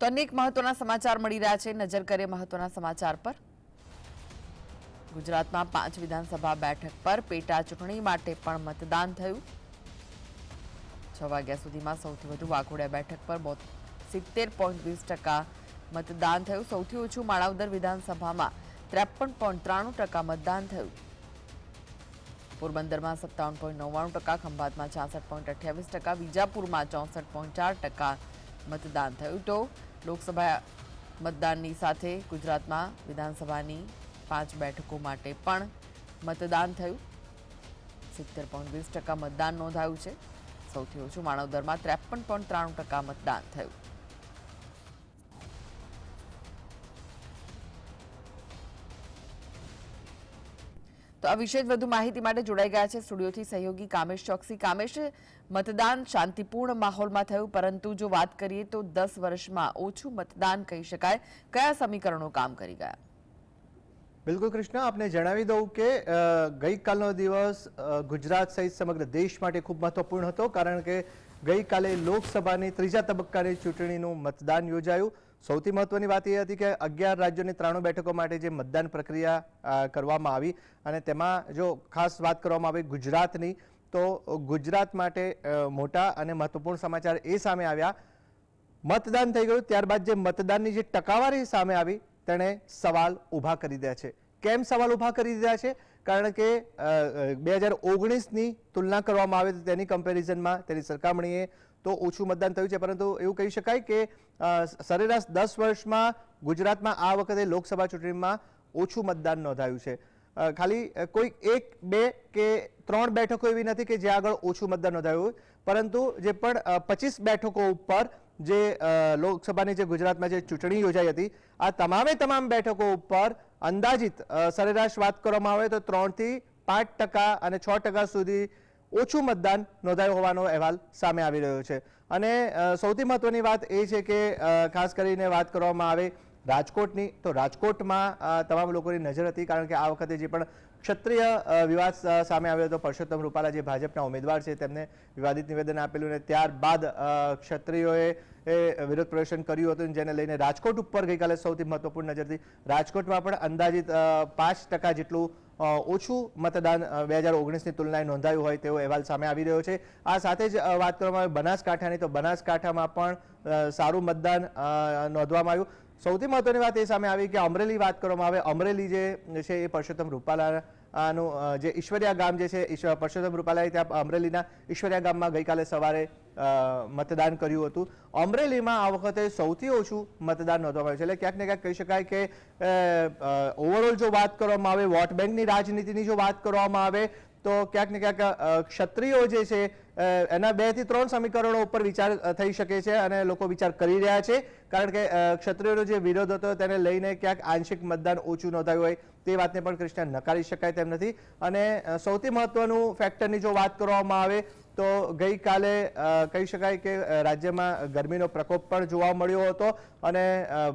તો અનેક મહત્વના સમાચાર મળી રહ્યા છે. નજર કરીએ મહત્વના સમાચાર પર. ગુજરાતમાં પાંચ વિધાનસભા બેઠક પર પેટા ચૂંટણી માટે પણ મતદાન થયું. છ વાગ્યા સુધીમાં સૌથી વધુ વાઘોડિયા બેઠક પર સિત્તેર પોઈન્ટ વીસ ટકા મતદાન થયું. સૌથી ઓછું માણાવદર વિધાનસભામાં ત્રેપન પોઈન્ટ ત્રાણું ટકા મતદાન થયું. પોરબંદરમાં સત્તાવન પોઈન્ટ નવ્વાણું ટકા, ખંભાતમાં છાસઠ પોઈન્ટ અઠ્યાવીસ ટકા, વિજાપુરમાં ચોસઠ પોઈન્ટ ચાર ટકા મતદાન થયું. તો લોકસભા મતદાનની સાથે ગુજરાતમાં વિધાનસભાની પાંચ બેઠકો માટે પણ મતદાન થયું. સિત્તેર પોઈન્ટ વીસ ટકા મતદાન નોંધાયું છે. સૌથી ઓછું માનવદરમાં ત્રેપન પોઈન્ટ ત્રાણું ટકા મતદાન થયું. તો આ વિશે વધુ માહિતી માટે જોડાઈ ગયા છે સ્ટુડિયોથી સહયોગી કામેશ ચોકસી. કામેશ, મતદાન શાંતિપૂર્ણ માહોલમાં થયું, પરંતુ જો વાત કરીએ તો દસ વર્ષમાં ઓછું મતદાન કહી શકાય. કયા સમીકરણો કામ કરી ગયા? બિલકુલ કૃષ્ણ, આપને જણાવી દઉં કે ગઈકાલનો દિવસ ગુજરાત સહિત સમગ્ર દેશ માટે ખૂબ મહત્વપૂર્ણ હતો, કારણ કે ગઈકાલે લોકસભાની ત્રીજા તબક્કાની ચૂંટણીનું મતદાન યોજાયું. સૌથી મહત્વની વાત એ હતી કે અગિયાર રાજ્યોની ત્રાણું બેઠકો માટે જે મતદાન પ્રક્રિયા કરવામાં આવી અને તેમાં જો ખાસ વાત કરવામાં આવી ગુજરાતની, તો ગુજરાત માટે મોટા અને મહત્વપૂર્ણ સમાચાર એ સામે આવ્યા. મતદાન થઈ ગયું, ત્યારબાદ જે મતદાનની જે ટકાવારી સામે આવી, તેણે સવાલ ઊભા કરી દીધા છે. કેમ સવાલ ઊભા કરી દીધા છે? કારણ કે બે હજાર ઓગણીસની તુલના કરવામાં આવે તો તેની કમ્પેરિઝનમાં તેની સરખામણીએ તો ઓછું મતદાન થયું છે. પરંતુ એવું કહી શકાય કે સરેરાશ દસ વર્ષમાં ગુજરાતમાં આ વખતે લોકસભા ચૂંટણીમાં ઓછું મતદાન નોંધાયું છે. ખાલી કોઈ એક, બે કે ત્રણ બેઠકો એવી નથી કે જ્યાં આગળ ઓછું મતદાન નોંધાયું પરંતુ જે પણ પચીસ બેઠકો ઉપર જે લોકસભાની જે ગુજરાતમાં જે ચૂંટણી યોજાઈ હતી, આ તમામે તમામ બેઠકો ઉપર અંદાજિત સરેરાશ વાત કરવામાં આવે તો ત્રણથી પાંચ ટકા અને છ ટકા સુધી ઓછું મતદાન નોંધાયું હોવાનો અહેવાલ સામે આવી રહ્યો છે. અને સૌથી મહત્વની વાત એ છે કે ખાસ કરીને વાત કરવામાં આવે રાજકોટની, તો રાજકોટમાં તમામ લોકોની નજર હતી કારણ કે આ વખતે જે પણ ક્ષત્રિય વિવાદ સામે આવ્યો હતો, પરસોત્તમ રૂપાલા જે ભાજપના ઉમેદવાર છે, તેમને વિવાદિત નિવેદન આપેલું અને ત્યારબાદ ક્ષત્રિયોએ, એ, વિરોધ પ્રદર્શન કર્યું હતું, જેને લઈને રાજકોટ ઉપર ગઈકાલે સૌથી મહત્વપૂર્ણ નજરથી રાજકોટમાં પણ અંદાજિત પાંચ ટકા જેટલું ઓછું મતદાન બે હજાર ઓગણીસની તુલનાએ નોંધાયું હોય તેવો અહેવાલ સામે આવી રહ્યો છે. આ સાથે જ વાત કરવામાં આવે બનાસકાંઠાની, તો બનાસકાંઠામાં પણ સારું મતદાન નોંધવામાં આવ્યું. સૌથી મહત્વની વાત એ સામે આવી કે અમરેલી વાત કરવામાં આવે. અમરેલી જે છે એ પરસોત્તમ રૂપાલા આનું જે ઈશ્વરિયા ગામ જે છે પરસોત્તમ રૂપાલાએ ત્યાં અમરેલીના ઈશ્વરિયા ગામમાં ગઈકાલે સવારે મતદાન કર્યું હતું. અમરેલીમાં આ વખતે સૌથી ઓછું મતદાન નોંધવામાં આવ્યું છે. એટલે ક્યાંક ને ક્યાંક કહી શકાય કે ઓવરઓલ જો વાત કરવામાં આવે, વોટ બેંકની રાજનીતિની જો વાત કરવામાં આવે તો ક્યાંક ને ક્યાંક ક્ષત્રિયો જે છે એના બેથી ત્રણ સમીકરણો ઉપર વિચાર થઈ શકે છે અને લોકો વિચાર કરી રહ્યા છે. કારણ કે ક્ષત્રિયોનો જે વિરોધ હતો તેને લઈને ક્યાંક આંશિક મતદાન ઓછું નોંધાયું હોય, તે વાતને પણ કૃષ્ણ નકારી શકાય તેમ નથી. અને સૌથી મહત્વનું ફેક્ટરની જો વાત કરવામાં આવે, તો ગઈકાલે કહી શકાય કે રાજ્યમાં ગરમીનો પ્રકોપ પણ જોવા મળ્યો હતો. અને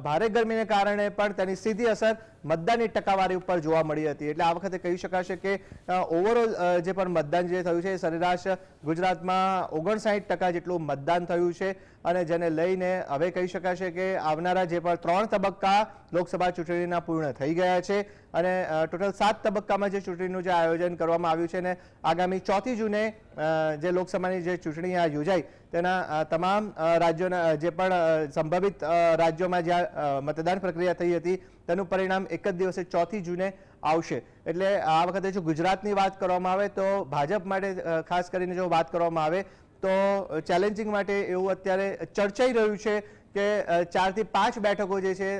ભારે ગરમીને કારણે પણ તેની સીધી અસર મતદાનની ટકાવારી ઉપર જોવા મળી હતી. એટલે આ વખતે કહી શકાશે કે ઓવરઓલ જે પણ મતદાન જે થયું છે એ સરેરાશ ગુજરાતમાં ઓગણસાઠ ટકા જેટલું મતદાન થયું છે. અને જેને લઈને હવે કહી શકાશે કે આવનારા જે પણ ત્રણ તબક્કા લોકસભા ચૂંટણીના પૂર્ણ થઈ ગયા છે. અને ટોટલ સાત તબક્કામાં જે ચૂંટણીનું જે આયોજન કરવામાં આવ્યું છે ને આગામી ચોથી જૂને જે લોકસભાની જે ચૂંટણી આ યોજાઈ તેના તમામ રાજ્યોના જે પણ સંભવિત રાજ્યોમાં જ્યાં મતદાન પ્રક્રિયા થઈ હતી, તેનું પરિણામ એક જ દિવસે ચોથી જૂને આવશે. એટલે આ વખતે જો ગુજરાતની વાત કરવામાં આવે તો ભાજપ માટે ખાસ કરીને જો વાત કરવામાં આવે તો ચેલેન્જિંગ માટે એવું અત્યારે ચર્ચાઈ રહ્યું છે કે ચારથી પાંચ બેઠકો જે છે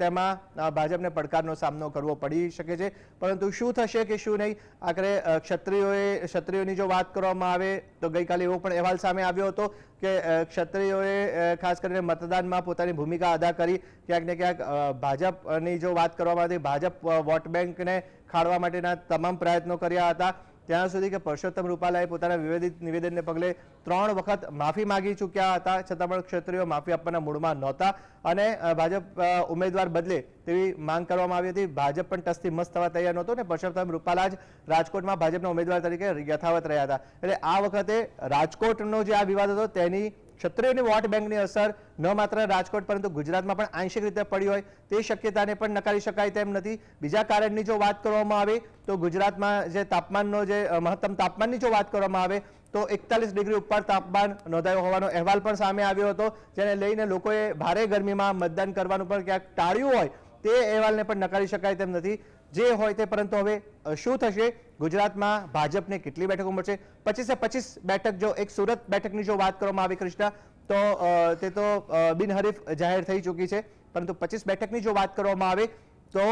તેમાં ભાજપને પડકારનો સામનો કરવો પડી શકે છે. પરંતુ શું થશે કે શું નહીં, આખરે ક્ષત્રિયોએ, ક્ષત્રિયોની જો વાત કરવામાં આવે, તો ગઈકાલે એવો પણ અહેવાલ સામે આવ્યો હતો કે ક્ષત્રિયોએ ખાસ કરીને મતદાનમાં પોતાની ભૂમિકા અદા કરી. ક્યાંક ને ક્યાંક ભાજપની જો વાત કરવામાં આવી ભાજપ વોટ બેંકને ખાળવા માટેના તમામ પ્રયત્નો કર્યા હતા. ત્યાં સુધી કે પરસોત્તમ રૂપાલાએ પોતાના વિવેદિત નિવેદનને પગલે ત્રણ વખત માફી માંગી ચૂક્યા હતા. છતાં પણ ક્ષત્રિયો માફી આપવાના મૂડમાં નહોતા અને ભાજપ ઉમેદવાર બદલે તેવી માંગ કરવામાં આવી હતી. ભાજપ પણ ટસથી મસ્ત થવા તૈયાર નહોતો અને પરસોત્તમ રૂપાલા જ રાજકોટમાં ભાજપના ઉમેદવાર તરીકે યથાવત રહ્યા હતા. એટલે આ વખતે રાજકોટનો જે આ વિવાદ હતો તેની ક્ષત્રિયોની વોટ બેંકની અસર ન માત્ર રાજકોટ, પરંતુ ગુજરાતમાં પણ આંશિક રીતે પડી હોય તે શક્યતાને પણ નકારી શકાય તેમ નથી. બીજા કારણની જો વાત કરવામાં આવે તો ગુજરાતમાં જે તાપમાનનો જે મહત્તમ તાપમાનની જો વાત કરવામાં આવે તો એકતાલીસ ડિગ્રી ઉપર તાપમાન નોંધાયો હોવાનો અહેવાલ પણ સામે આવ્યો હતો, જેને લઈને લોકોએ ભારે ગરમીમાં મતદાન કરવાનું પણ ક્યાંક ટાળ્યું હોય તે અહેવાલને પણ નકારી શકાય તેમ નથી. જે હોય તે, પરંતુ હવે શું થશે? ગુજરાતમાં ભાજપને કેટલી બેઠકો મળશે? પચીસે પચીસ બેઠક જો, એક સુરત બેઠકની જો વાત કરવામાં આવે, કૃષ્ણ, તો તે તો બિનહરીફ જાહેર થઈ ચૂકી છે. પરંતુ પચીસ બેઠકની જો વાત કરવામાં આવે, તો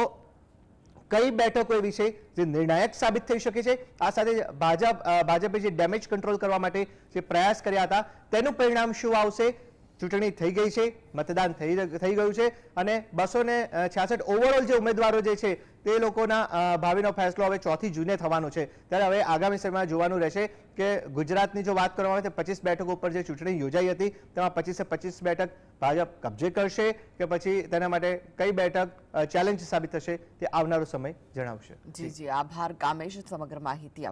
કઈ બેઠકો એવી છે જે નિર્ણાયક સાબિત થઈ શકે છે? આ સાથે ભાજપ ભાજપે જે ડેમેજ કંટ્રોલ કરવા માટે જે પ્રયાસ કર્યા હતા, તેનું પરિણામ શું આવશે? ચૂંટણી થઈ ગઈ છે, મતદાન થઈ થઈ ગયું છે, અને બસો ને છ્યાસઠ ઓવરઓલ જે ઉમેદવારો જે છે તે લોકોના ભાવિનો ફેસલો હવે ચોથી જૂને થવાનો છે. ત્યારે હવે આગામી સમયમાં જોવાનું રહેશે કે ગુજરાતની જો વાત કરવામાં આવે તો પચીસ બેઠક ઉપર જે ચૂંટણી યોજાઈ હતી, તેમાં પચીસે પચીસ બેઠક ભાજપ કબજે કરશે કે પછી તેના માટે કઈ બેઠક ચેલેન્જ સાબિત થશે તે આવનારો સમય જણાવશે. જી જી. આભાર. કામેશ, સમગ્ર માહિતી